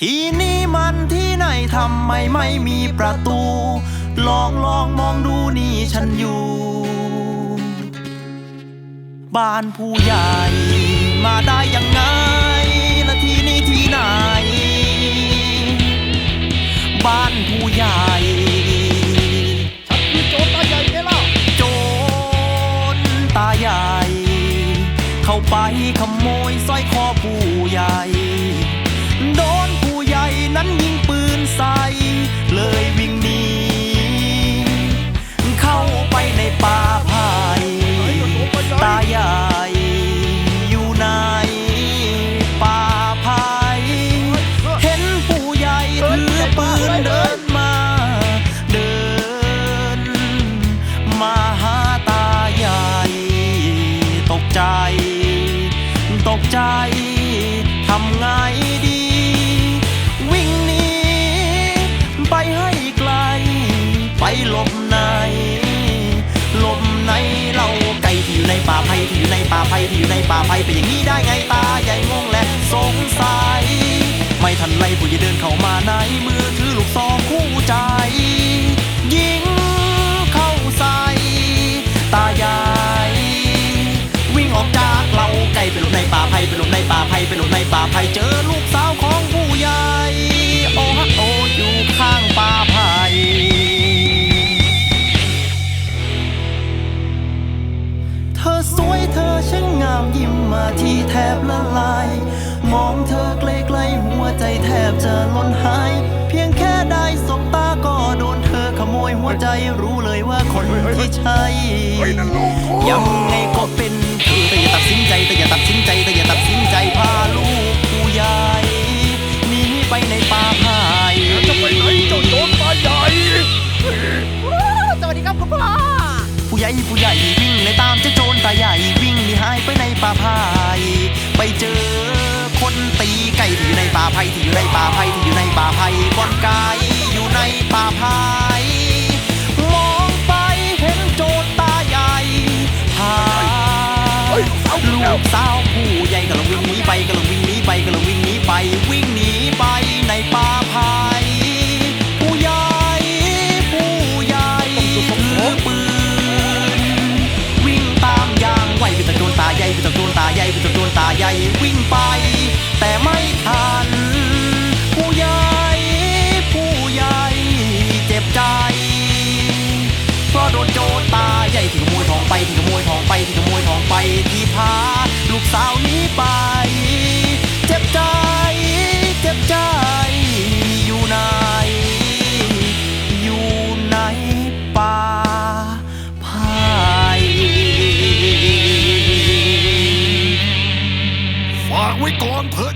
ที่นี่มันที่ไหนทำไมไม่มีประตู ลองลองมองดูนี่ฉันอยู่ บ้านผู้ใหญ่มาได้ยังไงและที่นี่ที่ไหน บ้านผู้ใหญ่ฉันคือโจรตาใหญ่ไงล่ะโจรตาใหญ่ เข้าไปขโมยสร้อยคอผู้ใหญ่ กใจ ตกใจ ทำไงดี วิ่งหนีไปให้ไกล ไปหลบในหลบในเราไก่ที่อยู่ในป่าไผ่ที่อยู่ในป่าไผ่ที่อยู่ในป่าไผ่เป็นอย่างนี้ได้ไงตาใหญ่งงและสงสัย ไม่ทันไรผู้ใหญ่เดินเข้ามาในมือถือลูกซองคู่ใจ ปหลบในป่าไผ่เจอลูกสาวของผู้ใหญ่ โอฮะโออยู่ข้างป่าไผ่เธอสวยเธอช่างงามยิ้มมาที่แทบละลาย มองเธอใกล้ๆหัวใจแทบจะหล่นหาย เพียงแค่ได้สบตาก็โดนเธอขโมยหัวใจรู้เลยว่าคนที่ใช่เฮ้ยนั่นลูกกูยังไงก็เป็น ไผ่ที่อยู่ในป่าไผ่ที่อยู่ในป่าไผ่ก้อนไก่อยู่ในป่าไผ่ ใจ เพราะโดนโจรตาใหญ่ที่ขโมยทองไปที่ขโมยทองไปที่ขโมยทองไปที่พาลูกสาวหนี้ไป เจ็บใจ เจ็บใจอยู่ไหนอยู่ในป่าไผ่ฝากไว้ก่อนเถอ